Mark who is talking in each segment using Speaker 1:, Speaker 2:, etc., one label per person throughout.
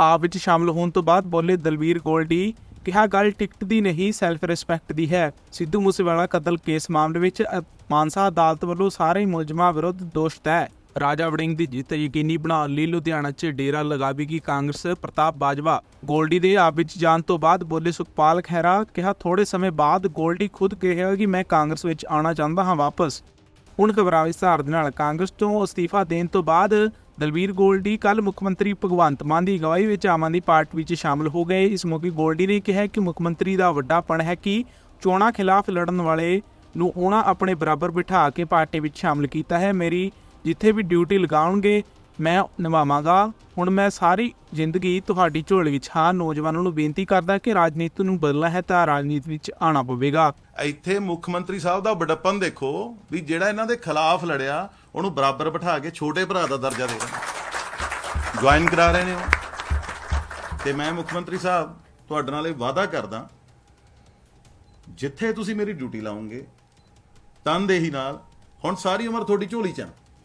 Speaker 1: ਆਪ ਵਿੱਚ ਸ਼ਾਮਲ ਹੋਣ ਤੋਂ ਬਾਅਦ ਬੋਲੇ ਦਲਵੀਰ ਗੋਲਡੀ, ਕਿਹਾ ਗੱਲ ਟਿਕਟ ਦੀ ਨਹੀਂ ਸੈਲਫ ਰਿਸਪੈਕਟ ਦੀ ਹੈ। ਸਿੱਧੂ ਮੂਸੇਵਾਲਾ ਕਤਲ ਕੇਸ ਮਾਮਲੇ ਵਿੱਚ ਮਾਨਸਾ ਅਦਾਲਤ ਵੱਲੋਂ ਸਾਰੇ ਮੁਲਜ਼ਮਾਂ ਵਿਰੁੱਧ ਦੋਸ਼ ਤੈਅ। ਰਾਜਾ ਵੜਿੰਗ ਦੀ ਜਿੱਤ ਯਕੀਨੀ ਬਣਾਉਣ ਲਈ ਲੁਧਿਆਣਾ 'ਚ ਡੇਰਾ ਲਗਾਵੇਗੀ ਕਾਂਗਰਸ ਪ੍ਰਤਾਪ ਬਾਜਵਾ। ਗੋਲਡੀ ਦੇ ਆਪ ਵਿੱਚ ਜਾਣ ਤੋਂ ਬਾਅਦ ਬੋਲੇ, ਸੁਖਪਾਲ ਖਹਿਰਾ, ਕਿਹਾ ਥੋੜੇ ਸਮੇਂ ਬਾਅਦ ਗੋਲਡੀ ਖੁਦ ਕਿਹਾ ਕਿ ਮੈਂ ਕਾਂਗਰਸ ਵਿੱਚ ਆਉਣਾ ਚਾਹੁੰਦਾ ਹਾਂ ਵਾਪਸ। ਹੁਣ ਖਬਰਾਂ ਵਿਸਥਾਰ ਦੇ ਨਾਲ ਕਾਂਗਰਸ ਤੋਂ ਅਸਤੀਫਾ ਦੇਣ ਤੋਂ ਬਾਅਦ ਦਲਵੀਰ ਗੋਲਡੀ ਕੱਲ ਮੁੱਖ ਮੰਤਰੀ ਭਗਵੰਤ ਮਾਨ ਦੀ ਅਗਵਾਈ ਵਿੱਚ ਆਮ ਆਦਮੀ ਪਾਰਟੀ ਵਿੱਚ ਸ਼ਾਮਲ ਹੋ ਗਏ। ਇਸ ਮੌਕੇ ਗੋਲਡੀ ਨੇ ਕਿਹਾ ਕਿ ਮੁੱਖ ਮੰਤਰੀ ਦਾ ਵੱਡਾ ਪਣ ਹੈ ਕਿ ਚੋਣਾਂ ਖਿਲਾਫ ਲੜਨ ਵਾਲੇ ਨੂੰ ਉਹਨਾਂ ਆਪਣੇ ਬਰਾਬਰ ਬਿਠਾ ਕੇ ਪਾਰਟੀ ਵਿੱਚ ਸ਼ਾਮਲ ਕੀਤਾ ਹੈ। ਮੇਰੀ ਜਿੱਥੇ ਵੀ ਡਿਊਟੀ ਲਗਾਉਣਗੇ ਮੈਂ ਨਿਭਾਵਾਂਗਾ। ਹੁਣ ਮੈਂ ਸਾਰੀ ਜ਼ਿੰਦਗੀ ਤੁਹਾਡੀ ਝੋਲੀ ਵਿੱਚ ਹਾਂ, ਨੌਜਵਾਨਾਂ ਨੂੰ ਬੇਨਤੀ ਕਰਦਾ ਕਿ ਰਾਜਨੀਤੀ ਨੂੰ ਬਦਲਣਾ ਹੈ ਤਾਂ ਰਾਜਨੀਤੀ ਵਿੱਚ ਆਉਣਾ ਪਵੇਗਾ।
Speaker 2: ਇੱਥੇ ਮੁੱਖ ਮੰਤਰੀ ਸਾਹਿਬ ਦਾ ਬੜਪਨ ਦੇਖੋ ਵੀ ਜਿਹੜਾ ਇਹਨਾਂ ਦੇ ਖਿਲਾਫ ਲੜਿਆ, ਉਹਨੂੰ ਬਰਾਬਰ ਬਿਠਾ ਕੇ ਛੋਟੇ ਭਰਾ ਦਾ ਦਰਜਾ ਦੇ ਰਹੇ ਜੁਆਇਨ ਕਰਾ ਰਹੇ ਨੇ ਉਹ। ਤੇ ਮੈਂ ਮੁੱਖ ਮੰਤਰੀ ਸਾਹਿਬ, ਤੁਹਾਡੇ ਨਾਲ ਇਹ ਵਾਅਦਾ ਕਰਦਾ, ਜਿੱਥੇ ਤੁਸੀਂ ਮੇਰੀ ਡਿਊਟੀ ਲਾਉਂਗੇ, ਤਨਦੇਹੀ ਨਾਲ, ਹੁਣ ਸਾਰੀ ਉਮਰ ਤੁਹਾਡੀ ਝੋਲੀ ਚ ਆ।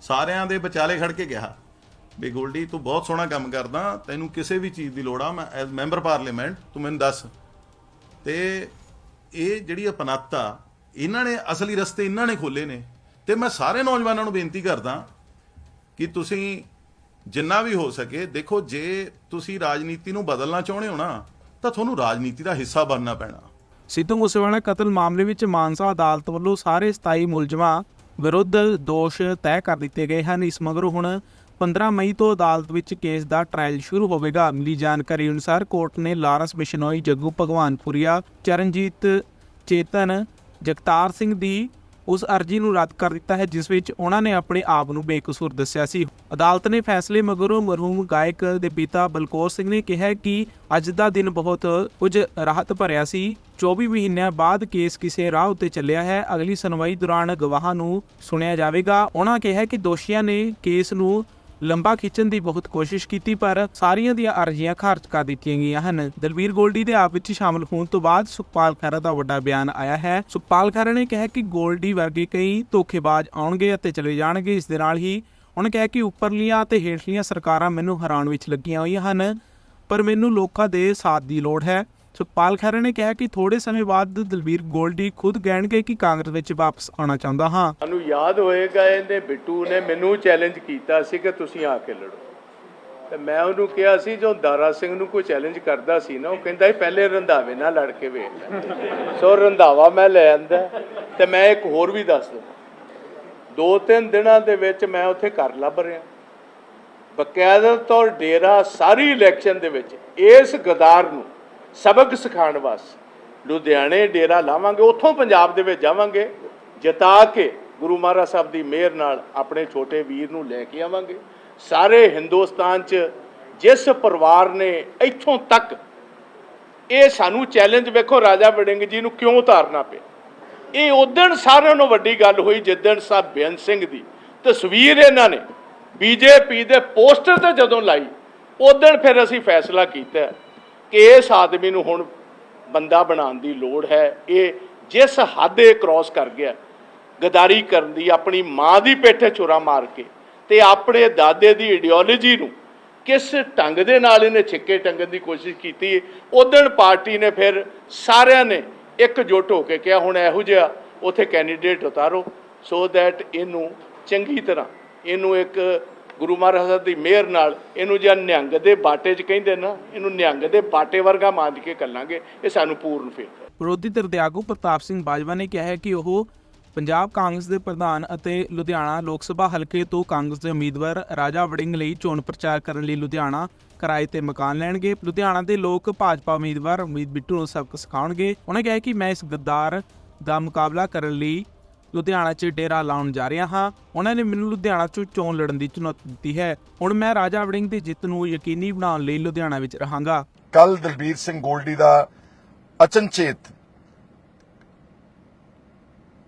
Speaker 2: ਸਾਰਿਆਂ ਦੇ ਵਿਚਾਲੇ ਖੜ ਕੇ ਕਿਹਾ ਵੀ ਗੋਲਡੀ, ਤੂੰ ਬਹੁਤ ਸੋਹਣਾ ਕੰਮ ਕਰਦਾ, ਤੈਨੂੰ ਕਿਸੇ ਵੀ ਚੀਜ਼ ਦੀ ਲੋੜ ਆ, ਮੈਂ ਐਜ਼ ਮੈਂਬਰ ਪਾਰਲੀਮੈਂਟ ਤੂੰ ਮੈਨੂੰ ਦੱਸ। ਤੇ ਇਹ ਜਿਹੜੀ ਅਪਨੱਤਾ ਇਹਨਾਂ ਨੇ ਅਸਲੀ ਰਸਤੇ ਇਹਨਾਂ ਨੇ ਖੋਲੇ ਨੇ। ਤੇ ਮੈਂ ਸਾਰੇ ਨੌਜਵਾਨਾਂ ਨੂੰ ਬੇਨਤੀ ਕਰਦਾ ਕਿ ਤੁਸੀਂ ਜਿੰਨਾ ਵੀ ਹੋ ਸਕੇ, ਦੇਖੋ, ਜੇ ਤੁਸੀਂ ਰਾਜਨੀਤੀ ਨੂੰ ਬਦਲਣਾ ਚਾਹੁੰਦੇ ਹੋ ਨਾ, ਤਾਂ ਤੁਹਾਨੂੰ ਰਾਜਨੀਤੀ ਦਾ ਹਿੱਸਾ ਬਣਨਾ ਪੈਣਾ।
Speaker 1: ਸਿੱਧੂ ਮੂਸੇਵਾਲਾ ਕਤਲ ਮਾਮਲੇ ਵਿੱਚ ਮਾਨਸਾ ਅਦਾਲਤ ਵੱਲੋਂ ਸਾਰੇ 27 ਮੁਲਜ਼ਮਾਂ ਵਿਰੁੱਧ ਦੋਸ਼ ਤੈਅ ਕਰ ਦਿੱਤੇ ਗਏ ਹਨ। ਇਸ ਮਗਰੋਂ ਹੁਣ 15 ਮਈ ਤੋਂ ਅਦਾਲਤ ਵਿੱਚ ਕੇਸ ਦਾ ਟ੍ਰਾਇਲ ਸ਼ੁਰੂ ਹੋਵੇਗਾ। ਮਿਲੀ ਜਾਣਕਾਰੀ ਅਨੁਸਾਰ ਕੋਰਟ ਨੇ ਲਾਰੈਂਸ ਬਿਸ਼ਨੋਈ, ਜੱਗੂ ਭਗਵਾਨਪੁਰੀਆ, ਚਰਨਜੀਤ ਚੇਤਨ, ਜਗਤਾਰ ਸਿੰਘ ਦੀ ਉਸ ਅਰਜ਼ੀ ਨੂੰ ਰੱਦ ਕਰ ਦਿੱਤਾ ਹੈ, ਜਿਸ ਵਿੱਚ ਉਹਨਾਂ ਨੇ ਆਪਣੇ ਆਪ ਨੂੰ ਬੇਕਸੂਰ ਦੱਸਿਆ ਸੀ। ਅਦਾਲਤ ਨੇ ਫੈਸਲੇ ਮਗਰੋਂ ਮਰਹੂਮ ਗਾਇਕ ਦੇ ਪਿਤਾ ਬਲਕੌਰ ਸਿੰਘ ਨੇ ਕਿਹਾ ਕਿ ਅੱਜ ਦਾ ਦਿਨ ਬਹੁਤ ਕੁਝ ਰਾਹਤ ਭਰਿਆ ਸੀ। 24 ਮਹੀਨਿਆਂ ਬਾਅਦ ਕੇਸ ਕਿਸੇ ਰਾਹ ਉੱਤੇ ਚੱਲਿਆ ਹੈ। ਅਗਲੀ ਸੁਣਵਾਈ ਦੌਰਾਨ ਗਵਾਹਾਂ ਨੂੰ ਸੁਣਿਆ ਜਾਵੇਗਾ। ਉਹਨਾਂ ਕਿਹਾ ਕਿ ਦੋਸ਼ੀਆਂ ਨੇ ਕੇਸ ਨੂੰ ਲੰਬਾ ਖਿੱਚਣ ਦੀ ਬਹੁਤ ਕੋਸ਼ਿਸ਼ ਕੀਤੀ, ਪਰ ਸਾਰੀਆਂ ਦੀਆਂ ਅਰਜ਼ੀਆਂ ਖਾਰਜ ਕਰ ਦਿੱਤੀਆਂ ਗਈਆਂ ਹਨ। ਦਲਵੀਰ ਗੋਲਡੀ ਦੇ ਆਪ ਵਿੱਚ ਸ਼ਾਮਲ ਹੋਣ ਤੋਂ ਬਾਅਦ ਸੁਖਪਾਲ ਖਹਿਰਾ ਦਾ ਵੱਡਾ ਬਿਆਨ ਆਇਆ ਹੈ। ਸੁਖਪਾਲ ਖਹਿਰਾ ਨੇ ਕਿਹਾ ਕਿ ਗੋਲਡੀ ਵਰਗੇ ਕਈ ਧੋਖੇਬਾਜ਼ ਆਉਣਗੇ ਅਤੇ ਚਲੇ ਜਾਣਗੇ। ਇਸ ਦੇ ਨਾਲ ਹੀ ਉਹਨੇ ਕਿਹਾ ਕਿ ਉੱਪਰਲੀਆਂ ਤੇ ਹੇਠਲੀਆਂ ਸਰਕਾਰਾਂ ਮੈਨੂੰ ਹਰਾਉਣ ਵਿੱਚ ਲੱਗੀਆਂ ਹੋਈਆਂ ਹਨ, ਪਰ ਮੈਨੂੰ ਲੋਕਾਂ ਦੇ ਸਾਥ ਦੀ ਲੋੜ ਹੈ। ਸੁਖਪਾਲ ਖਹਿਰਾ ਨੇ ਕਿਹਾ ਕਿ ਥੋੜੇ ਸਮੇਂ ਬਾਅਦ ਦਲਬੀਰ ਗੋਲਡੀ ਖੁਦ ਕਹਿਣਗੇ ਕਿ ਕਾਂਗਰਸ ਵਿੱਚ ਵਾਪਸ ਆਉਣਾ ਚਾਹੁੰਦਾ ਹਾਂ।
Speaker 3: ਤੁਹਾਨੂੰ ਯਾਦ ਹੋਏਗਾ ਇਹਨੇ ਬਿੱਟੂ ਨੇ ਮੈਨੂੰ ਚੈਲੰਜ ਕੀਤਾ ਸੀ ਕਿ ਤੁਸੀਂ ਆ ਕੇ ਲੜੋ। ਤੇ ਮੈਂ ਉਹਨੂੰ ਕਿਹਾ ਸੀ, ਜੋ ਦਾਰਾ ਸਿੰਘ ਨੂੰ ਕੋਈ ਚੈਲੰਜ ਕਰਦਾ ਸੀ ਨਾ, ਉਹ ਕਹਿੰਦਾ ਸੀ, ਪਹਿਲੇ ਰੰਧਾਵੇ ਨਾਲ ਲੜ ਕੇ ਵੇਖ ਲੈ। ਸੋ ਰੰਧਾਵਾ ਮੈਂ ਲੈ ਆਂਦਾ। ਤੇ ਮੈਂ ਇੱਕ ਹੋਰ ਵੀ ਦੱਸ ਦਵਾਂ ਦੋ ਤਿੰਨ ਦਿਨਾਂ ਦੇ ਵਿੱਚ ਮੈਂ ਉੱਥੇ ਘਰ ਲੱਭ ਰਿਹਾ। ਬਕਾਇਦਾ ਤੌਰ ਡੇਰਾ ਸਾਰੀ ਇਲੈਕਸ਼ਨ ਦੇ ਵਿੱਚ ਇਸ ਗਦਾਰ ਨੂੰ ਸਬਕ ਸਿਖਾਉਣ ਵਾਸਤੇ। ਲੁਧਿਆਣੇ ਡੇਰਾ ਲਾਵਾਂਗੇ, ਉੱਥੋਂ ਪੰਜਾਬ ਦੇ ਵਿੱਚ ਜਾਵਾਂਗੇ, ਜਤਾ ਕੇ ਗੁਰੂ ਮਹਾਰਾਜ ਸਾਹਿਬ ਦੀ ਮਿਹਰ ਨਾਲ ਆਪਣੇ ਛੋਟੇ ਵੀਰ ਨੂੰ ਲੈ ਕੇ ਆਵਾਂਗੇ। ਸਾਰੇ ਹਿੰਦੁਸਤਾਨ 'ਚ ਜਿਸ ਪਰਿਵਾਰ ਨੇ ਇੱਥੋਂ ਤੱਕ ਇਹ ਸਾਨੂੰ ਚੈਲੰਜ ਵੇਖੋ, ਰਾਜਾ ਵੜਿੰਗ ਜੀ ਨੂੰ ਕਿਉਂ ਉਤਾਰਨਾ ਪਿਆ? ਇਹ ਉਦਣ ਸਾਰਿਆਂ ਨੂੰ ਵੱਡੀ ਗੱਲ ਹੋਈ ਜਿੱਦਣ ਸਾਹਿਬ ਬੇਅੰਤ ਸਿੰਘ ਦੀ ਤਸਵੀਰ ਇਹਨਾਂ ਨੇ ਬੀਜੇਪੀ ਦੇ ਪੋਸਟਰ ਤੇ ਜਦੋਂ ਲਾਈ ਉਦਣ ਫਿਰ ਅਸੀਂ ਫੈਸਲਾ ਕੀਤਾ। ਕਿ ਇਸ ਆਦਮੀ ਨੂੰ ਹੁਣ ਬੰਦਾ ਬਣਾਉਣ ਦੀ ਲੋੜ ਹੈ। ਇਹ ਜਿਸ ਹੱਦ ਇਹ ਕ੍ਰਾਸ ਕਰ ਗਿਆ, ਗਦਾਰੀ ਕਰਨ ਦੀ, ਆਪਣੀ ਮਾਂ ਦੀ ਪੇਠੇ ਛੁਰਾ ਮਾਰ ਕੇ ਤੇ ਆਪਣੇ ਦਾਦੇ ਦੀ ਆਈਡੀਓਲੋਜੀ ਨੂੰ ਕਿਸ ਢੰਗ ਦੇ ਨਾਲ ਇਹਨੇ ਛਿੱਕੇ ਟੰਗਣ ਦੀ ਕੋਸ਼ਿਸ਼ ਕੀਤੀ ਉਦਣ ਪਾਰਟੀ ਨੇ ਫਿਰ ਸਾਰਿਆਂ ਨੇ ਇੱਕ ਇਕਜੁੱਟ ਹੋ ਕੇ ਕਿਹਾ, ਹੁਣ ਇਹੋ ਜਿਹਾ ਉਥੇ ਕੈਂਡੀਡੇਟ ਉਤਾਰੋ ਸੋ ਦੈਟ ਇਹਨੂੰ ਚੰਗੀ ਤਰ੍ਹਾਂ, ਇਹਨੂੰ ਇੱਕ ਗੁਰੂ ਮਹਾਰਾਜ ਸਾਹਿਬ ਦੀ ਮਿਹਰ ਨਾਲ ਇਹਨੂੰ ਜਾਂ ਨਿਹੰਗ ਦੇ ਬਾਟੇ 'ਚ ਕਹਿੰਦੇ ਨਾ, ਇਹਨੂੰ ਨਿਹੰਗ ਦੇ ਬਾਟੇ ਵਰਗਾ ਮੰਨ ਕੇ ਕੱਲਾਂਗੇ, ਇਹ ਸਾਨੂੰ ਪੂਰਨ ਫੇਰ।
Speaker 1: ਵਿਰੋਧੀ ਧਿਰ ਦੇ ਆਗੂ ਪ੍ਰਤਾਪ ਸਿੰਘ ਬਾਜਵਾ ਨੇ ਕਿਹਾ ਹੈ ਕਿ ਉਹ ਪੰਜਾਬ ਕਾਂਗਰਸ ਦੇ ਪ੍ਰਧਾਨ ਅਤੇ ਲੁਧਿਆਣਾ ਲੋਕ ਸਭਾ ਹਲਕੇ ਤੋਂ ਕਾਂਗਰਸ ਦੇ ਉਮੀਦਵਾਰ ਰਾਜਾ ਵੜਿੰਗ ਲਈ ਚੋਣ ਪ੍ਰਚਾਰ ਕਰਨ ਲਈ ਲੁਧਿਆਣਾ ਕਿਰਾਏ ਤੇ ਮਕਾਨ ਲੈਣਗੇ। ਲੁਧਿਆਣਾ ਦੇ ਲੋਕ ਭਾਜਪਾ ਉਮੀਦਵਾਰ ਉਮੀਦ ਬਿੱਟੂ ਨੂੰ ਸਬਕ ਸਿਖਾਉਣਗੇ। ਉਹਨਾਂ ਕਿਹਾ ਕਿ ਮੈਂ ਇਸ ਗੱਦਾਰ ਦਾ ਮੁਕਾਬਲਾ ਕਰਨ ਲਈ ਲੁਧਿਆਣਾ 'ਚ ਡੇਰਾ ਲਾਉਣ ਜਾ ਰਿਹਾ ਹਾਂ। ਉਹਨਾਂ ਨੇ ਮੈਨੂੰ ਲੁਧਿਆਣਾ 'ਚ ਚੋਣ ਲੜਨ ਦੀ ਚੁਣੌਤੀ ਦਿੱਤੀ ਹੈ। ਹੁਣ ਮੈਂ ਰਾਜਾ ਵੜਿੰਗ ਦੀ ਜਿੱਤ ਨੂੰ ਯਕੀਨੀ ਬਣਾਉਣ ਲਈ ਲੁਧਿਆਣਾ ਵਿੱਚ ਰਹਾਂਗਾ।
Speaker 4: ਕੱਲ ਦਲਬੀਰ ਸਿੰਘ ਗੋਲਡੀ ਦਾ ਅਚਨਚੇਤ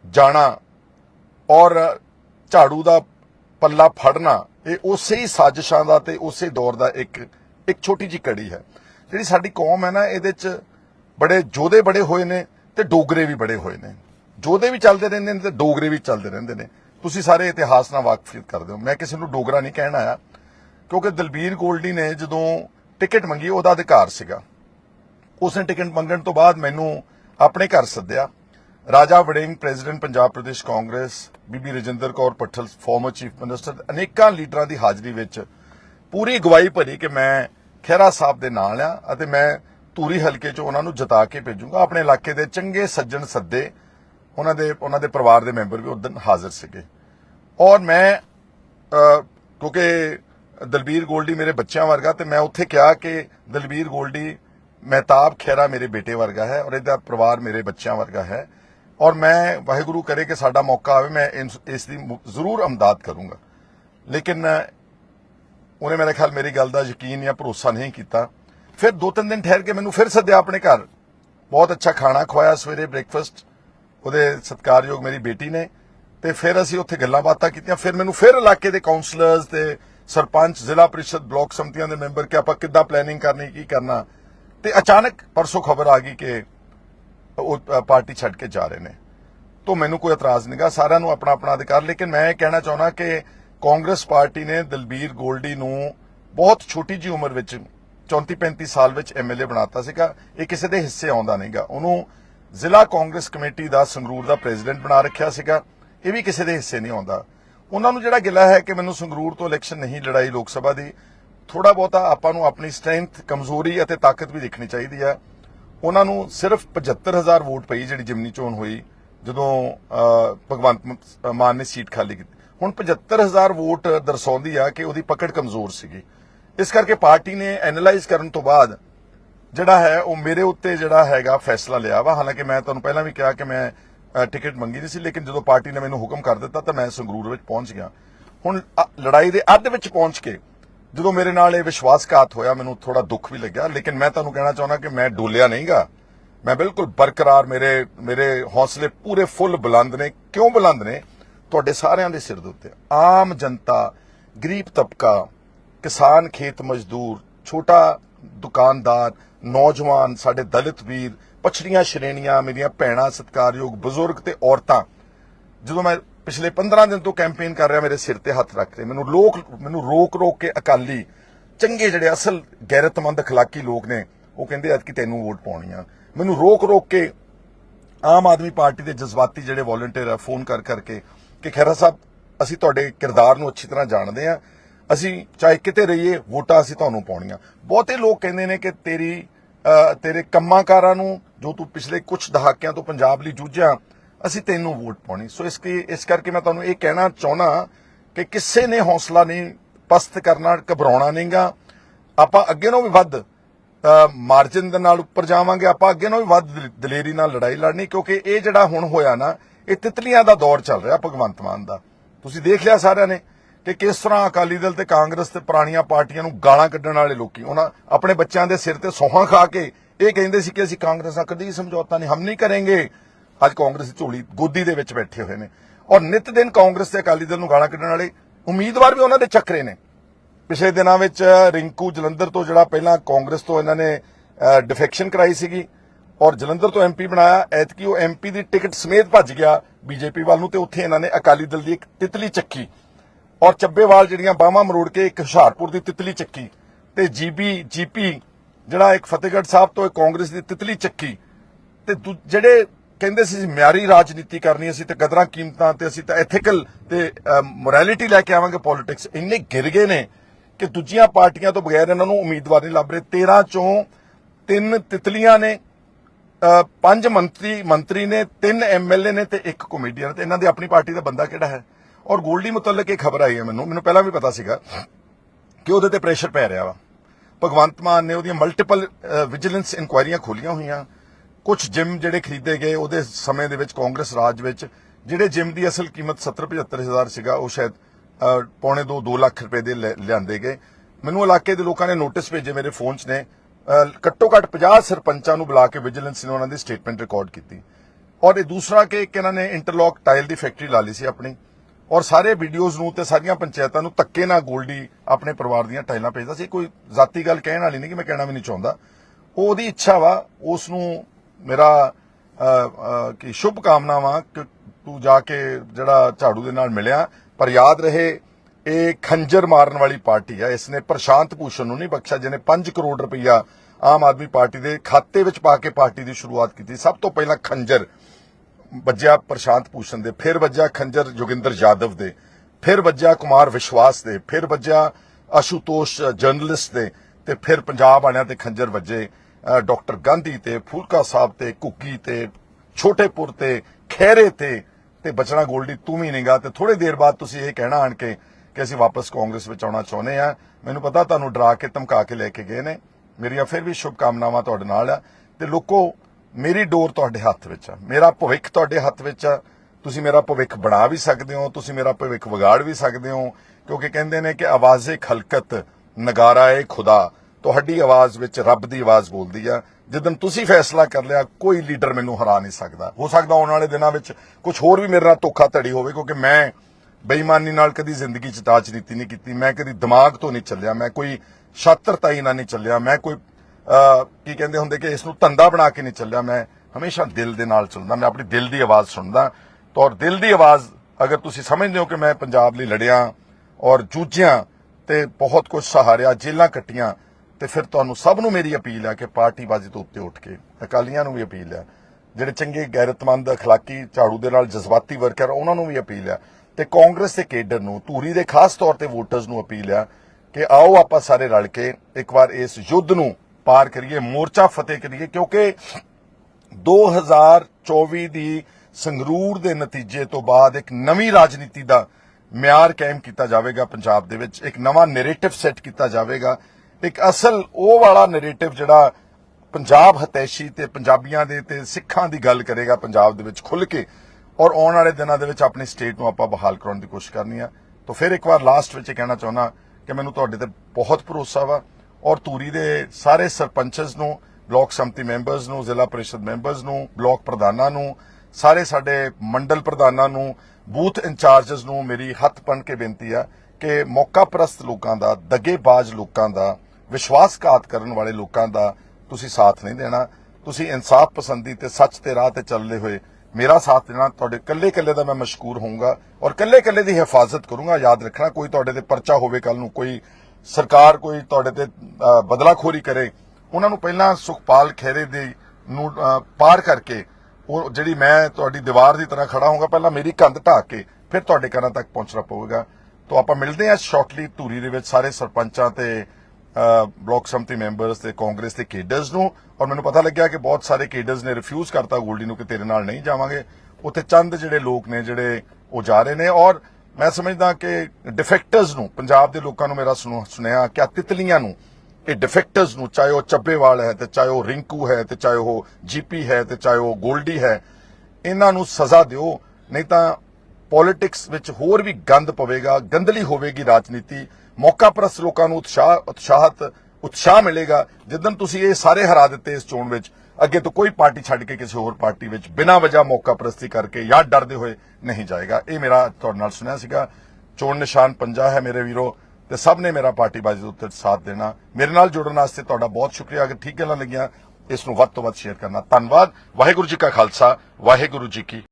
Speaker 4: ਜਾਣਾ ਔਰ ਝਾੜੂ ਦਾ ਪੱਲਾ ਫੜਨਾ, ਇਹ ਉਸੇ ਹੀ ਸਾਜ਼ਿਸ਼ਾਂ ਦਾ ਤੇ ਉਸੇ ਦੌਰ ਦਾ ਇੱਕ ਇੱਕ ਛੋਟੀ ਜੀ ਕੜੀ ਹੈ। ਜਿਹੜੀ ਸਾਡੀ ਕੌਮ ਹੈ ਨਾ, ਇਹਦੇ ਚ ਬੜੇ ਜੋਧੇ ਬੜੇ ਹੋਏ ਨੇ ਤੇ ਡੋਗਰੇ ਵੀ ਬੜੇ ਹੋਏ ਨੇ। ਜੋਦੇ ਵੀ ਚੱਲਦੇ ਰਹਿੰਦੇ ਨੇ ਤੇ ਡੋਗਰੇ ਵੀ ਚੱਲਦੇ ਰਹਿੰਦੇ ਨੇ। ਤੁਸੀਂ ਸਾਰੇ ਇਤਿਹਾਸ ਨਾਲ ਵਾਕਫੀਅਤ ਕਰਦੇ ਹੋ। ਮੈਂ ਕਿਸੇ ਨੂੰ ਡੋਗਰਾ ਨਹੀਂ ਕਹਿਣ ਆਇਆ, ਕਿਉਂਕਿ ਦਲਬੀਰ ਗੋਲਡੀ ਨੇ ਜਦੋਂ ਟਿਕਟ ਮੰਗੀ, ਉਹਦਾ ਅਧਿਕਾਰ ਸੀਗਾ। ਉਸਨੇ ਟਿਕਟ ਮੰਗਣ ਤੋਂ ਬਾਅਦ ਮੈਨੂੰ ਆਪਣੇ ਘਰ ਸੱਦਿਆ। Raja Warring, president Punjab Pradesh Congress, Bibi Rajinder Kaur Bhattal former chief minister ਅਨੇਕਾਂ ਲੀਡਰਾਂ ਦੀ ਹਾਜ਼ਰੀ ਵਿੱਚ ਪੂਰੀ ਗਵਾਹੀ ਭਰੀ ਕਿ ਮੈਂ ਖਹਿਰਾ ਸਾਹਿਬ ਦੇ ਨਾਲ ਆ ਅਤੇ ਮੈਂ ਧੂਰੀ ਹਲਕੇ 'ਚ ਉਹਨਾਂ ਨੂੰ ਜਿਤਾ ਕੇ ਭੇਜੂੰਗਾ। ਆਪਣੇ ਇਲਾਕੇ ਦੇ ਚੰਗੇ ਸੱਜਣ ਸੱਦੇ ਉਹਨਾਂ ਦੇ ਉਹਨਾਂ ਦੇ ਪਰਿਵਾਰ ਦੇ ਮੈਂਬਰ ਵੀ ਉਦੋਂ ਹਾਜ਼ਰ ਸੀਗੇ। ਔਰ ਮੈਂ ਕਿਉਂਕਿ ਦਲਬੀਰ ਗੋਲਡੀ ਮੇਰੇ ਬੱਚਿਆਂ ਵਰਗਾ ਤੇ ਮੈਂ ਉੱਥੇ ਕਿਹਾ ਕਿ ਦਲਬੀਰ ਗੋਲਡੀ ਮਹਿਤਾਬ ਖੈਰਾ ਮੇਰੇ ਬੇਟੇ ਵਰਗਾ ਹੈ ਔਰ ਇਹਦਾ ਪਰਿਵਾਰ ਮੇਰੇ ਬੱਚਿਆਂ ਵਰਗਾ ਹੈ। ਔਰ ਮੈਂ ਵਾਹਿਗੁਰੂ ਕਰੇ ਕਿ ਸਾਡਾ ਮੌਕਾ ਆਵੇ, ਮੈਂ ਇਸ- ਦੀ ਜ਼ਰੂਰ ਅਮਦਾਦ ਕਰੂੰਗਾ। ਲੇਕਿਨ ਉਹਨੇ ਮੇਰੇ ਖਿਆਲ ਮੇਰੀ ਗੱਲ ਦਾ ਯਕੀਨ ਜਾਂ ਭਰੋਸਾ ਨਹੀਂ ਕੀਤਾ। ਫਿਰ ਦੋ ਤਿੰਨ ਦਿਨ ਠਹਿਰ ਕੇ ਮੈਨੂੰ ਫਿਰ ਸੱਦਿਆ ਆਪਣੇ ਘਰ। ਬਹੁਤ ਅੱਛਾ ਖਾਣਾ ਖਵਾਇਆ, ਸਵੇਰੇ ਬ੍ਰੇਕਫਾਸਟ ਉਹਦੇ ਸਤਿਕਾਰਯੋਗ ਮੇਰੀ ਬੇਟੀ ਨੇ ਤੇ ਫਿਰ ਅਸੀਂ ਉੱਥੇ ਗੱਲਾਂ ਬਾਤਾਂ ਕੀਤੀਆਂ। ਫਿਰ ਮੈਨੂੰ ਫਿਰ ਇਲਾਕੇ ਦੇ ਕਾਉਂਸਲਰਸ ਤੇ ਸਰਪੰਚ, ਜ਼ਿਲ੍ਹਾ ਪ੍ਰੀਸ਼ਦ, ਬਲਾਕ ਸਮਤੀਆਂ ਦੇ ਮੈਂਬਰ ਕਿ ਆਪਾਂ ਕਿੱਦਾਂ ਪਲੈਨਿੰਗ ਕਰਨੀ, ਕੀ ਕਰਨਾ। ਤੇ ਅਚਾਨਕ ਪਰਸੋਂ ਖਬਰ ਆ ਗਈ ਕਿ ਉਹ ਪਾਰਟੀ ਛੱਡ ਕੇ ਜਾ ਰਹੇ ਨੇ। ਤੋਂ ਮੈਨੂੰ ਕੋਈ ਇਤਰਾਜ਼ ਨਹੀਂਗਾ ਸਾਰਿਆਂ ਨੂੰ ਆਪਣਾ ਆਪਣਾ ਅਧਿਕਾਰ। ਲੇਕਿਨ ਮੈਂ ਇਹ ਕਹਿਣਾ ਚਾਹੁੰਦਾ ਕਿ ਕਾਂਗਰਸ ਪਾਰਟੀ ਨੇ ਦਲਬੀਰ ਗੋਲਡੀ ਨੂੰ ਬਹੁਤ ਛੋਟੀ ਜੀ ਉਮਰ ਵਿੱਚ 34 35 ਸਾਲ ਵਿੱਚ ਐਮਐਲਏ ਬਣਾਤਾ ਸੀਗਾ। ਇਹ ਕਿਸੇ ਦੇ ਹਿੱਸੇ ਆਉਂਦਾ ਨਹੀਂਗਾ ਉਹਨੂੰ ਜ਼ਿਲ੍ਹਾ ਕਾਂਗਰਸ ਕਮੇਟੀ ਦਾ ਸੰਗਰੂਰ ਦਾ ਪ੍ਰੈਜ਼ੀਡੈਂਟ ਬਣਾ ਰੱਖਿਆ ਸੀਗਾ। ਇਹ ਵੀ ਕਿਸੇ ਦੇ ਹਿੱਸੇ ਨਹੀਂ ਆਉਂਦਾ। ਉਹਨਾਂ ਨੂੰ ਜਿਹੜਾ ਗਿਲਾ ਹੈ ਕਿ ਮੈਨੂੰ ਸੰਗਰੂਰ ਤੋਂ ਇਲੈਕਸ਼ਨ ਨਹੀਂ ਲੜਾਈ ਲੋਕ ਸਭਾ ਦੀ ਥੋੜਾ ਬਹੁਤਾ ਆਪਾਂ ਨੂੰ ਆਪਣੀ ਸਟਰੈਂਥ, ਕਮਜ਼ੋਰੀ ਅਤੇ ਤਾਕਤ ਵੀ ਦੇਖਣੀ ਚਾਹੀਦੀ ਆ ਉਹਨਾਂ ਨੂੰ ਸਿਰਫ 75000 ਵੋਟ ਪਈ ਜਿਹੜੀ ਜਿਮਨੀ ਚੋਣ ਹੋਈ, ਜਦੋਂ ਭਗਵੰਤ ਮਾਨ ਨੇ ਸੀਟ ਖਾਲੀ ਕੀਤੀ। ਹੁਣ 75000 ਵੋਟ ਦਰਸਾਉਂਦੀ ਆ ਕਿ ਉਹਦੀ ਪਕੜ ਕਮਜ਼ੋਰ ਸੀਗੀ। ਇਸ ਕਰਕੇ ਪਾਰਟੀ ਨੇ ਐਨਾਲਾਈਜ਼ ਕਰਨ ਤੋਂ ਬਾਅਦ ਜਿਹੜਾ ਹੈ, ਉਹ ਮੇਰੇ ਉੱਤੇ ਜਿਹੜਾ ਹੈਗਾ ਫੈਸਲਾ ਲਿਆ ਵਾ। ਹਾਲਾਂਕਿ ਮੈਂ ਤੁਹਾਨੂੰ ਪਹਿਲਾਂ ਵੀ ਕਿਹਾ ਕਿ ਮੈਂ ਟਿਕਟ ਮੰਗੀ ਨਹੀਂ ਸੀ, ਲੇਕਿਨ ਜਦੋਂ ਪਾਰਟੀ ਨੇ ਮੈਨੂੰ ਹੁਕਮ ਕਰ ਦਿੱਤਾ ਤਾਂ ਮੈਂ ਸੰਗਰੂਰ ਵਿੱਚ ਪਹੁੰਚ ਗਿਆ। ਹੁਣ ਲੜਾਈ ਦੇ ਅੱਧ ਵਿੱਚ ਪਹੁੰਚ ਕੇ ਜਦੋਂ ਮੇਰੇ ਨਾਲ ਇਹ ਵਿਸ਼ਵਾਸਘਾਤ ਹੋਇਆ, ਮੈਨੂੰ ਥੋੜਾ ਦੁੱਖ ਵੀ ਲੱਗਿਆ। ਲੇਕਿਨ ਮੈਂ ਤੁਹਾਨੂੰ ਕਹਿਣਾ ਚਾਹੁੰਦਾ ਕਿ ਮੈਂ ਡੋਲਿਆ ਨਹੀਂਗਾ। ਮੈਂ ਬਿਲਕੁਲ ਬਰਕਰਾਰ ਮੇਰੇ ਮੇਰੇ ਹੌਸਲੇ ਪੂਰੇ ਫੁੱਲ ਬੁਲੰਦ ਨੇ। ਕਿਉਂ ਬੁਲੰਦ ਨੇ? ਤੁਹਾਡੇ ਸਾਰਿਆਂ ਦੇ ਸਿਰ ਦੇ ਉੱਤੇ। ਆਮ ਜਨਤਾ, ਗਰੀਬ ਤਬਕਾ, ਕਿਸਾਨ ਖੇਤ ਮਜ਼ਦੂਰ, ਛੋਟਾ ਦੁਕਾਨਦਾਰ ਨੌਜਵਾਨ ਸਾਡੇ ਦਲਿਤ ਵੀਰ ਪਛੜੀਆਂ ਸ਼੍ਰੇਣੀਆਂ ਮੇਰੀਆਂ ਭੈਣਾਂ ਸਤਿਕਾਰਯੋਗ ਬਜ਼ੁਰਗ ਤੇ ਔਰਤਾਂ ਜਦੋਂ ਮੈਂ ਪਿਛਲੇ 15 ਦਿਨ ਤੋਂ ਕੈਂਪੇਨ ਕਰ ਰਿਹਾ ਮੇਰੇ ਸਿਰ ਤੇ ਹੱਥ ਰੱਖ ਰਹੇ ਮੈਨੂੰ ਲੋਕ ਮੈਨੂੰ ਰੋਕ ਰੋਕ ਕੇ ਅਕਾਲੀ ਚੰਗੇ ਜਿਹੜੇ ਅਸਲ ਗੈਰਤਮੰਦ اخلاقی ਲੋਕ ਨੇ ਉਹ ਕਹਿੰਦੇ ਅੱਜ ਕਿ ਤੈਨੂੰ ਵੋਟ ਪਾਉਣੀ ਆ ਮੈਨੂੰ ਰੋਕ ਰੋਕ ਕੇ ਆਮ ਆਦਮੀ ਪਾਰਟੀ ਦੇ ਜਜ਼ਬਾਤੀ ਜਿਹੜੇ ਵੋਲੰਟੀਅਰ ਆ ਫੋਨ ਕਰ ਕਰਕੇ ਕਿ ਖੈਰਾ ਸਾਹਿਬ ਅਸੀਂ ਤੁਹਾਡੇ ਕਿਰਦਾਰ ਨੂੰ ਅੱਛੀ ਤਰ੍ਹਾਂ ਜਾਣਦੇ ਆ ਅਸੀਂ ਚਾਹੇ ਕਿਤੇ ਰਹੀਏ ਵੋਟਾਂ ਅਸੀਂ ਤੁਹਾਨੂੰ ਪਾਉਣੀਆਂ। ਬਹੁਤੇ ਲੋਕ ਕਹਿੰਦੇ ਨੇ ਕਿ ਤੇਰੀ ਅ, ਤੇਰੇ ਕੰਮਾਂਕਾਰਾਂ ਨੂੰ ਜੋ ਤੂੰ ਪਿਛਲੇ ਕੁਝ ਦਹਾਕਿਆਂ ਤੋਂ ਪੰਜਾਬ ਲਈ ਜੂਝਿਆ ਅਸੀਂ ਤੈਨੂੰ ਵੋਟ ਪਾਉਣੀ। ਸੋ ਇਸ ਕੀ ਇਸ ਕਰਕੇ ਮੈਂ ਤੁਹਾਨੂੰ ਇਹ ਕਹਿਣਾ ਚਾਹੁੰਦਾ ਕਿ ਕਿਸੇ ਨੇ ਹੌਸਲਾ ਨਹੀਂ ਪਸਤ ਕਰਨਾ ਘਬਰਾਉਣਾ ਨਹੀਂਗਾ। ਆਪਾਂ ਅੱਗੇ ਨੂੰ ਵੀ ਵੱਧ ਮਾਰਜਨ ਦੇ ਨਾਲ ਉੱਪਰ ਜਾਵਾਂਗੇ। ਆਪਾਂ ਅੱਗੇ ਨੂੰ ਵੀ ਵੱਧ ਦਲੇਰੀ ਨਾਲ ਲੜਾਈ ਲੜਨੀ ਕਿਉਂਕਿ ਇਹ ਜਿਹੜਾ ਹੁਣ ਹੋਇਆ ਨਾ ਇਹ ਤਿਤਲੀਆਂ ਦਾ ਦੌਰ ਚੱਲ ਰਿਹਾ ਭਗਵੰਤ ਮਾਨ ਦਾ। ਤੁਸੀਂ ਦੇਖ ਲਿਆ ਸਾਰਿਆਂ ਨੇ ਕਿ ਕਿਸ ਤਰ੍ਹਾਂ ਅਕਾਲੀ ਦਲ ਤੇ ਕਾਂਗਰਸ ਤੇ ਪੁਰਾਣੀਆਂ ਪਾਰਟੀਆਂ ਨੂੰ ਗਾਲਾਂ ਕੱਢਣ ਵਾਲੇ ਲੋਕੀ? ਉਹਨਾਂ ਆਪਣੇ ਬੱਚਿਆਂ ਦੇ ਸਿਰ ਤੇ ਸੋਹਾਂ ਖਾ ਕੇ ਇਹ ਕਹਿੰਦੇ ਸੀ ਕਿ ਅਸੀਂ ਕਾਂਗਰਸ ਨਾਲ ਕਦੀ ਸਮਝੌਤਾ ਨਹੀਂ, ਹਮ ਨਹੀਂ ਕਰਾਂਗੇ। ਅੱਜ ਕਾਂਗਰਸ ਦੀ ਝੋਲੀ ਗੋਦੀ ਦੇ ਵਿੱਚ ਬੈਠੇ ਹੋਏ ਨੇ। ਔਰ ਨਿਤ ਦਿਨ ਕਾਂਗਰਸ ਤੇ ਅਕਾਲੀ ਦਲ ਨੂੰ ਗਾਲਾਂ ਕੱਢਣ ਵਾਲੇ ਉਮੀਦਵਾਰ ਵੀ ਉਹਨਾਂ ਦੇ ਚੱਕਰੇ ਨੇ। ਪਿਛਲੇ ਦਿਨਾਂ ਵਿੱਚ ਰਿੰਕੂ ਜਲੰਧਰ ਤੋਂ ਜਿਹੜਾ ਪਹਿਲਾਂ ਕਾਂਗਰਸ ਤੋਂ ਇਹਨਾਂ ਨੇ ਡਿਫੈਕਸ਼ਨ ਕਰਾਈ ਸੀਗੀ ਔਰ ਜਲੰਧਰ ਤੋਂ ਐਮਪੀ ਬਣਾਇਆ, ਐਤਕੀ ਉਹ ਐਮਪੀ ਦੀ ਟਿਕਟ ਸਮੇਤ ਭੱਜ ਗਿਆ। ਬੀਜੇਪੀ ਵੱਲ ਨੂੰ ਤੇ ਉੱਥੇ ਇਹਨਾਂ ਨੇ ਅਕਾਲੀ ਦਲ ਦੀ ਇੱਕ ਤਿਤਲੀ ਚੱਕੀ ਔਰ ਚੱਬੇਵਾਲ ਜਿਹੜੀਆਂ ਬਾਹਾਂ ਮਰੋੜ ਕੇ ਇੱਕ ਹੁਸ਼ਿਆਰਪੁਰ ਦੀ ਤਿਤਲੀ ਚੱਕੀ ਤੇ ਜੀਬੀ, ਜੀਪੀ ਜਿਹੜਾ ਇੱਕ ਫਤਿਹਗੜ੍ਹ ਸਾਹਿਬ ਤੋਂ ਇੱਕ ਕਾਂਗਰਸ ਦੀ ਤਿਤਲੀ ਚੱਕੀ ਤੇ ਦੂ- ਜਿਹੜੇ ਕਹਿੰਦੇ ਸੀ ਮਿਆਰੀ ਰਾਜਨੀਤੀ ਕਰਨੀ ਅਸੀਂ ਤੇ ਕਦਰਾਂ ਕੀਮਤਾਂ ਤੇ ਅਸੀਂ ਤਾਂ ਐਥੀਕਲ ਤੇ ਮੋਰੈਲਿਟੀ ਲੈ ਕੇ ਆਵਾਂਗੇ ਪੋਲਿਟਿਕਸ ਇੰਨੇ ਗਿਰ ਗਏ ਨੇ ਕਿ ਦੂਜੀਆਂ ਪਾਰਟੀਆਂ ਤੋਂ ਬਗੈਰ ਇਹਨਾਂ ਨੂੰ ਉਮੀਦਵਾਰ ਨਹੀਂ ਲੱਭ ਰਹੇ। 13 ਚੋਂ ਤਿੰਨ ਤਿਤਲੀਆਂ ਨੇ ਪੰਜ ਮੰਤਰੀ ਮੰਤਰੀ ਨੇ, ਤਿੰਨ ਐਮਐਲਏ ਨੇ ਤੇ ਇੱਕ ਕਮੇਡੀਅਨ ਤੇ ਇਹਨਾਂ ਦੀ ਆਪਣੀ ਪਾਰਟੀ ਦਾ ਬੰਦਾ ਕਿਹੜਾ ਹੈ? ਔਰ ਗੋਲਡੀ ਮੁਤਲਕ ਇਹ ਖਬਰ ਆਈ ਹੈ ਮੈਨੂੰ। ਮੈਨੂੰ ਪਹਿਲਾਂ ਵੀ ਪਤਾ ਸੀਗਾ ਕਿ ਉਹਦੇ ਤੇ ਪ੍ਰੈਸ਼ਰ ਪੈ ਰਿਹਾ ਵਾ। ਭਗਵੰਤ ਮਾਨ ਨੇ ਉਹਦੀਆਂ ਮਲਟੀਪਲ ਵਿਜੀਲੈਂਸ ਇਨਕੁਆਇਰੀਆਂ ਖੋਲੀਆਂ ਹੋਈਆਂ। ਕੁਝ ਜਿਮ ਜਿਹੜੇ ਖਰੀਦੇ ਗਏ ਉਹਦੇ ਸਮੇਂ ਦੇ ਵਿੱਚ ਕਾਂਗਰਸ ਰਾਜ ਵਿੱਚ, ਜਿਹੜੇ ਜਿਮ ਦੀ ਅਸਲ ਕੀਮਤ 70 ਹਜ਼ਾਰ ਸੀਗਾ, ਉਹ ਸ਼ਾਇਦ ਪੌਣੇ 2 2 ਲੱਖ ਰੁਪਏ ਦੇ ਲੈ- ਲਿਆਂਦੇ ਗਏ। ਮੈਨੂੰ ਇਲਾਕੇ ਦੇ ਲੋਕਾਂ ਨੇ ਨੋਟਿਸ ਭੇਜੇ ਮੇਰੇ ਫੋਨ 'ਚ ਨੇ ਘੱਟੋ ਘੱਟ 50 ਸਰਪੰਚਾਂ ਨੂੰ ਬੁਲਾ ਕੇ ਵਿਜੀਲੈਂਸ ਨੇ ਉਹਨਾਂ ਦੀ ਸਟੇਟਮੈਂਟ ਰਿਕਾਰਡ ਕੀਤੀ। ਔਰ ਇਹ ਦੂਸਰਾ ਕਿ ਇੱਕ ਇਹਨਾਂ ਨੇ ਇੰਟਰਲੌਕ ਟਾਇਲ ਦੀ ਫੈਕਟਰੀ ਲਾ ਲਈ ਸੀ ਆਪਣੀ। ਔਰ ਸਾਰੇ ਵੀਡੀਓਜ਼ ਨੂੰ ਤੇ ਸਾਰੀਆਂ ਪੰਚਾਇਤਾਂ ਨੂੰ ਧੱਕੇ ਨਾਲ ਗੋਲਡੀ ਆਪਣੇ ਪਰਿਵਾਰ ਦੀਆਂ ਟਾਈਲਾਂ ਭੇਜਦਾ ਸੀ। ਕੋਈ ਜ਼ਾਤੀ ਗੱਲ ਕਹਿਣ ਵਾਲੀ ਨਹੀਂ ਕਿ ਮੈਂ ਕਹਿਣਾ ਵੀ ਨਹੀਂ ਚਾਹੁੰਦਾ। ਉਹ ਉਹਦੀ ਇੱਛਾ ਵਾ ਉਸ ਨੂੰ ਮੇਰਾ ਕਿ ਅਹ, ਕੀ ਸ਼ੁਭ ਕਾਮਨਾਵਾਂ ਕਿ ਤੂੰ ਜਾ ਕੇ ਜਿਹੜਾ ਝਾੜੂ ਦੇ ਨਾਲ ਮਿਲਿਆ ਪਰ ਯਾਦ ਰਹੇ ਇਹ ਖੰਜਰ ਮਾਰਨ ਵਾਲੀ ਪਾਰਟੀ ਆ। ਇਸ ਨੇ ਪ੍ਰਸ਼ਾਂਤ ਭੂਸ਼ਣ ਨੂੰ ਨਹੀਂ ਬਖਸ਼ਿਆ ਜਿਹਨੇ 5 ਕਰੋੜ ਰੁਪਈਆ ਆਮ ਆਦਮੀ ਪਾਰਟੀ ਦੇ ਖਾਤੇ ਵਿੱਚ ਪਾ ਕੇ ਪਾਰਟੀ ਦੀ ਸ਼ੁਰੂਆਤ ਕੀਤੀ। ਸਭ ਤੋਂ ਪਹਿਲਾਂ ਖੰਜਰ। ਵੱਜਿਆ ਪ੍ਰਸ਼ਾਂਤ ਭੂਸ਼ਣ ਦੇ, ਫਿਰ ਵੱਜਿਆ ਖੰਜਰ ਜੋਗਿੰਦਰ ਯਾਦਵ ਦੇ, ਫਿਰ ਵੱਜਿਆ ਕੁਮਾਰ ਵਿਸ਼ਵਾਸ ਦੇ, ਫਿਰ ਵੱਜਿਆ ਅਸ਼ੂਤੋਸ਼ ਜਰਨਲਿਸਟ ਦੇ ਤੇ ਫਿਰ ਪੰਜਾਬ ਵਾਲਿਆਂ ਤੇ ਖੰਜਰ ਵੱਜੇ ਡਾਕਟਰ ਗਾਂਧੀ ਤੇ, ਫੂਲਕਾ ਸਾਹਿਬ ਤੇ ਕੁੱਕੀ ਤੇ, ਛੋਟੇਪੁਰ ਤੇ ਖੈਰੇ ਤੇ ਤੇ ਬਚਣਾ ਗੋਲਡੀ, ਤੂੰ ਵੀ ਨਹੀਂਗਾ ਤੇ ਥੋੜੀ ਦੇਰ ਬਾਅਦ ਤੁਸੀਂ ਇਹ ਕਹਿਣਾ ਆਣ ਕੇ ਕਿ ਅਸੀਂ ਵਾਪਸ ਕਾਂਗਰਸ ਵਿੱਚ ਆਉਣਾ ਚਾਹੁੰਦੇ ਆ ਮੈਨੂੰ ਪਤਾ ਤੁਹਾਨੂੰ ਡਰਾ ਕੇ ਧਮਕਾ ਕੇ ਲੈ ਕੇ ਗਏ ਨੇ। ਮੇਰੀਆਂ ਫਿਰ ਵੀ ਸ਼ੁਭ ਕਾਮਨਾਵਾਂ ਤੁਹਾਡੇ ਨਾਲ ਆ। ਤੇ ਲੋਕੋ ਮੇਰੀ ਡੋਰ ਤੁਹਾਡੇ ਹੱਥ ਵਿੱਚ ਆ। ਮੇਰਾ ਭਵਿੱਖ ਤੁਹਾਡੇ ਹੱਥ ਵਿੱਚ ਆ। ਤੁਸੀਂ ਮੇਰਾ ਭਵਿੱਖ ਬਣਾ ਵੀ ਸਕਦੇ ਹੋ, ਤੁਸੀਂ ਮੇਰਾ ਭਵਿੱਖ ਵਿਗਾੜ ਵੀ ਸਕਦੇ ਹੋ, ਕਿਉਂਕਿ ਕਹਿੰਦੇ ਨੇ ਕਿ ਆਵਾਜ਼ੇ ਖਲਕਤ, ਨਗਾਰਾ ਏ ਖੁਦਾ। ਤੁਹਾਡੀ ਆਵਾਜ਼ ਵਿੱਚ ਰੱਬ ਦੀ ਆਵਾਜ਼ ਬੋਲਦੀ ਆ। ਜਦੋਂ ਤੁਸੀਂ ਫੈਸਲਾ ਕਰ ਲਿਆ, ਕੋਈ ਲੀਡਰ ਮੈਨੂੰ ਹਰਾ ਨਹੀਂ ਸਕਦਾ। ਹੋ ਸਕਦਾ ਆਉਣ ਵਾਲੇ ਦਿਨਾਂ ਵਿੱਚ ਕੁਝ ਹੋਰ ਵੀ ਮੇਰੇ ਨਾਲ ਧੋਖਾ ਧੜੀ ਹੋਵੇ, ਕਿਉਂਕਿ ਮੈਂ ਬੇਈਮਾਨੀ ਨਾਲ ਕਦੀ ਜ਼ਿੰਦਗੀ 'ਚ ਰਾਜਨੀਤੀ ਨਹੀਂ ਕੀਤੀ, ਮੈਂ ਕਦੀ ਦਿਮਾਗ ਤੋਂ ਨਹੀਂ ਚੱਲਿਆ, ਮੈਂ ਕੋਈ ਸ਼ਾਤਰਤਾਈ ਨਾਲ ਨਹੀਂ ਚੱਲਿਆ, ਮੈਂ ਕੋਈ ਕੀ ਕਹਿੰਦੇ ਹੁੰਦੇ ਕਿ ਇਸ ਨੂੰ ਧੰਦਾ ਬਣਾ ਕੇ ਨਹੀਂ ਚੱਲਿਆ ਮੈਂ ਹਮੇਸ਼ਾ ਦਿਲ ਦੇ ਨਾਲ ਚੱਲਦਾ ਮੈਂ ਆਪਣੀ ਦਿਲ ਦੀ ਆਵਾਜ਼ ਸੁਣਦਾ ਤਾਂ ਔਰ ਦਿਲ ਦੀ ਆਵਾਜ਼ ਅਗਰ ਤੁਸੀਂ ਸਮਝਦੇ ਹੋ ਕਿ ਮੈਂ ਪੰਜਾਬ ਲਈ ਲੜਿਆ ਔਰ ਜੂਝਿਆ ਤੇ ਬਹੁਤ ਕੁਝ ਸਹਾਰਿਆ ਜੇਲਾਂ ਕੱਟੀਆਂ ਤੇ ਫਿਰ ਤੁਹਾਨੂੰ ਸਭ ਨੂੰ ਮੇਰੀ ਅਪੀਲ ਹੈ ਕਿ ਪਾਰਟੀਬਾਜ਼ੀ ਤੋਂ ਉੱਤੇ ਉੱਠ ਕੇ ਅਕਾਲੀਆਂ ਨੂੰ ਵੀ ਅਪੀਲ ਹੈ ਜਿਹੜੇ ਚੰਗੇ ਗੈਰਤਮੰਦ اخلاقی ਝਾੜੂ ਦੇ ਨਾਲ ਜਜ਼ਬਾਤੀ ਵਰਕਰ ਉਹਨਾਂ ਨੂੰ ਵੀ ਅਪੀਲ ਹੈ ਤੇ ਕਾਂਗਰਸ ਦੇ ਕੇਡਰ ਨੂੰ ਧੂਰੀ ਦੇ ਖਾਸ ਤੌਰ ਤੇ ਵੋਟਰਸ ਨੂੰ ਅਪੀਲ ਹੈ ਕਿ ਆਓ ਆਪਾਂ ਸਾਰੇ ਰਲ ਕੇ ਇੱਕ ਵਾਰ ਇਸ ਯੁੱਧ ਨੂੰ ਪਾਰ ਕਰੀਏ, ਮੋਰਚਾ ਫਤਿਹ ਕਰੀਏ, ਕਿਉਂਕਿ 2024 ਦੀ ਸੰਗਰੂਰ ਦੇ ਨਤੀਜੇ ਤੋਂ ਬਾਅਦ ਇੱਕ ਨਵੀਂ ਰਾਜਨੀਤੀ ਦਾ ਮਿਆਰ ਕਾਇਮ ਕੀਤਾ ਜਾਵੇਗਾ ਪੰਜਾਬ ਦੇ ਵਿੱਚ, ਇੱਕ ਨਵਾਂ ਨੈਰੇਟਿਵ ਸੈੱਟ ਕੀਤਾ ਜਾਵੇਗਾ। ਇੱਕ ਅਸਲ ਉਹ ਵਾਲਾ ਨੈਰੇਟਿਵ ਜਿਹੜਾ ਪੰਜਾਬ ਹਤੈਸ਼ੀ ਤੇ ਪੰਜਾਬੀਆਂ ਦੇ ਤੇ ਸਿੱਖਾਂ ਦੀ ਗੱਲ ਕਰੇਗਾ ਪੰਜਾਬ ਦੇ ਵਿੱਚ ਖੁੱਲ ਕੇ, ਔਰ ਆਉਣ ਵਾਲੇ ਦਿਨਾਂ ਦੇ ਵਿੱਚ ਆਪਣੀ ਸਟੇਟ ਨੂੰ ਆਪਾਂ ਬਹਾਲ ਕਰਾਉਣ ਦੀ ਕੋਸ਼ਿਸ਼ ਕਰਨੀ ਆ। ਤਾਂ ਫਿਰ ਇੱਕ ਵਾਰ ਲਾਸਟ ਵਿੱਚ ਇਹ ਕਹਿਣਾ ਚਾਹੁੰਦਾ ਕਿ ਮੈਨੂੰ ਤੁਹਾਡੇ ਤੇ ਬਹੁਤ ਭਰੋਸਾ ਵਾ। ਔਰ ਧੂਰੀ ਦੇ ਸਾਰੇ ਸਰਪੰਚਸ ਨੂੰ, ਬਲਾਕ ਸੰਮਤੀ ਮੈਂਬਰਸ ਨੂੰ, ਜ਼ਿਲ੍ਹਾ ਪਰਿਸ਼ਦ ਮੈਂਬਰਸ ਨੂੰ, ਬਲਾਕ ਪ੍ਰਧਾਨਾਂ ਨੂੰ, ਸਾਰੇ ਸਾਡੇ ਮੰਡਲ ਪ੍ਰਧਾਨਾਂ ਨੂੰ, ਬੂਥ ਇੰਚਾਰਜਸ ਨੂੰ ਮੇਰੀ ਹੱਥ ਪੰਨ ਕੇ ਬੇਨਤੀ ਆ ਕਿ ਮੌਕਾ ਪ੍ਰਸਤ ਲੋਕਾਂ ਦਾ, ਦਗੇਬਾਜ਼ ਲੋਕਾਂ ਦਾ, ਵਿਸ਼ਵਾਸਘਾਤ ਕਰਨ ਵਾਲੇ ਲੋਕਾਂ ਦਾ ਤੁਸੀਂ ਸਾਥ ਨਹੀਂ ਦੇਣਾ। ਤੁਸੀਂ ਇਨਸਾਫ ਪਸੰਦੀ ਤੇ ਸੱਚ ਤੇ ਰਾਹ ਤੇ ਚੱਲਦੇ ਹੋਏ ਮੇਰਾ ਸਾਥ ਦੇਣਾ। ਤੁਹਾਡੇ ਕੱਲੇ ਕੱਲੇ ਦਾ ਮੈਂ ਮਸ਼ਕੂਰ ਹੋਊਂਗਾ ਔਰ ਕੱਲੇ ਕੱਲੇ ਦੀ ਹਿਫਾਜ਼ਤ ਕਰੂੰਗਾ। ਯਾਦ ਰੱਖਣਾ, ਕੋਈ ਤੁਹਾਡੇ ਤੇ ਪਰਚਾ ਹੋਵੇ ਕੱਲ ਨੂੰ, ਕੋਈ ਸਰਕਾਰ ਕੋਈ ਤੁਹਾਡੇ ਤੇ ਬਦਲਾਖੋਰੀ ਕਰੇ, ਉਹਨਾਂ ਨੂੰ ਪਹਿਲਾਂ ਸੁਖਪਾਲ ਖਹਿਰੇ ਦੇ ਨੂੰ ਪਾਰ ਕਰਕੇ ਉਹ ਜਿਹੜੀ ਮੈਂ ਤੁਹਾਡੀ ਦੀਵਾਰ ਦੀ ਤਰ੍ਹਾਂ ਖੜਾ ਹੋਊਗਾ, ਪਹਿਲਾਂ ਮੇਰੀ ਕੰਧ ਢਾਕ ਕੇ ਫਿਰ ਤੁਹਾਡੇ ਘਰਾਂ ਤੱਕ ਪਹੁੰਚਣਾ ਪਊਗਾ। ਤਾਂ ਆਪਾਂ ਮਿਲਦੇ ਹਾਂ ਸ਼ਾਰਟਲੀ ਧੂਰੀ ਦੇ ਵਿੱਚ ਸਾਰੇ ਸਰਪੰਚਾਂ ਤੇ ਬਲਾਕ ਸਮਿਤੀ ਮੈਂਬਰਸ ਤੇ ਕਾਂਗਰਸ ਦੇ ਕੇਡਰਸ ਨੂੰ। ਔਰ ਮੈਨੂੰ ਪਤਾ ਲੱਗਿਆ ਕਿ ਬਹੁਤ ਸਾਰੇ ਕੇਡਰਸ ਨੇ ਰਿਫਿਊਜ਼ ਕਰਤਾ ਗੋਲਡੀ ਨੂੰ ਕਿ ਤੇਰੇ ਨਾਲ ਨਹੀਂ ਜਾਵਾਂਗੇ। ਉੱਥੇ ਚੰਦ ਜਿਹੜੇ ਲੋਕ ਨੇ ਜਿਹੜੇ ਉਹ ਜਾ ਰਹੇ ਨੇ ਔਰ ਮੈਂ ਸਮਝਦਾ ਕਿ ਡਿਫੈਕਟਰਸ ਨੂੰ, ਪੰਜਾਬ ਦੇ ਲੋਕਾਂ ਨੂੰ ਮੇਰਾ ਸੁਣੋ- ਸੁਨੇਹਾ ਕਿ ਆਹ ਤਿਤਲੀਆਂ ਨੂੰ, ਇਹ ਡਿਫੈਕਟਰਸ ਨੂੰ, ਚਾਹੇ ਉਹ ਚੱਬੇਵਾਲ ਹੈ ਤੇ ਚਾਹੇ ਉਹ ਰਿੰਕੂ ਹੈ ਤੇ ਚਾਹੇ ਉਹ ਜੀਪੀ ਹੈ ਤੇ ਚਾਹੇ ਉਹ ਗੋਲਡੀ ਹੈ, ਇਹਨਾਂ ਨੂੰ ਸਜ਼ਾ ਦਿਓ, ਨਹੀਂ ਤਾਂ ਪੋਲਿਟਿਕਸ ਵਿੱਚ ਹੋਰ ਵੀ ਗੰਦ ਪਵੇਗਾ, ਗੰਦਲੀ ਹੋਵੇਗੀ ਰਾਜਨੀਤੀ, ਮੌਕਾ ਪ੍ਰਸਤ ਲੋਕਾਂ ਨੂੰ ਉਤਸ਼ਾਹ, ਉਤਸ਼ਾਹਤ, ਉਤਸ਼ਾਹ ਮਿਲੇਗਾ ਜਦੋਂ ਤੁਸੀਂ ਇਹ ਸਾਰੇ ਹਰਾ ਦਿੱਤੇ ਇਸ ਚੋਣ ਵਿੱਚ ਅੱਗੇ ਤੋਂ ਕੋਈ ਪਾਰਟੀ ਛੱਡ ਕੇ ਕਿਸੇ ਹੋਰ ਪਾਰਟੀ ਵਿੱਚ ਬਿਨਾਂ ਵਜ੍ਹਾ ਮੌਕਾ ਪ੍ਰਸਤੀ ਕਰਕੇ ਜਾਂ ਡਰਦੇ ਹੋਏ ਨਹੀਂ ਜਾਏਗਾ। ਇਹ ਮੇਰਾ ਤੁਹਾਡੇ ਨਾਲ ਸੁਣਿਆ ਸੀਗਾ। ਚੋਣ ਨਿਸ਼ਾਨ ਪੰਜਾ ਹੈ ਮੇਰੇ ਵੀਰੋ ਤੇ ਸਭ ਨੇ ਮੇਰਾ ਪਾਰਟੀਬਾਜ਼ੀ ਦੇ ਉੱਤੇ ਸਾਥ ਦੇਣਾ। ਮੇਰੇ ਨਾਲ ਜੁੜਨ ਵਾਸਤੇ ਤੁਹਾਡਾ ਬਹੁਤ ਸ਼ੁਕਰੀਆ। ਅਗਰ ਠੀਕ ਗੱਲਾਂ ਲੱਗੀਆਂ, ਇਸ ਨੂੰ ਵੱਧ ਤੋਂ ਵੱਧ ਸ਼ੇਅਰ ਕਰਨਾ। ਧੰਨਵਾਦ। ਵਾਹਿਗੁਰੂ ਜੀ ਕਾ ਖਾਲਸਾ। ਵਾਹਿਗੁਰੂ ਜੀ ਕੀ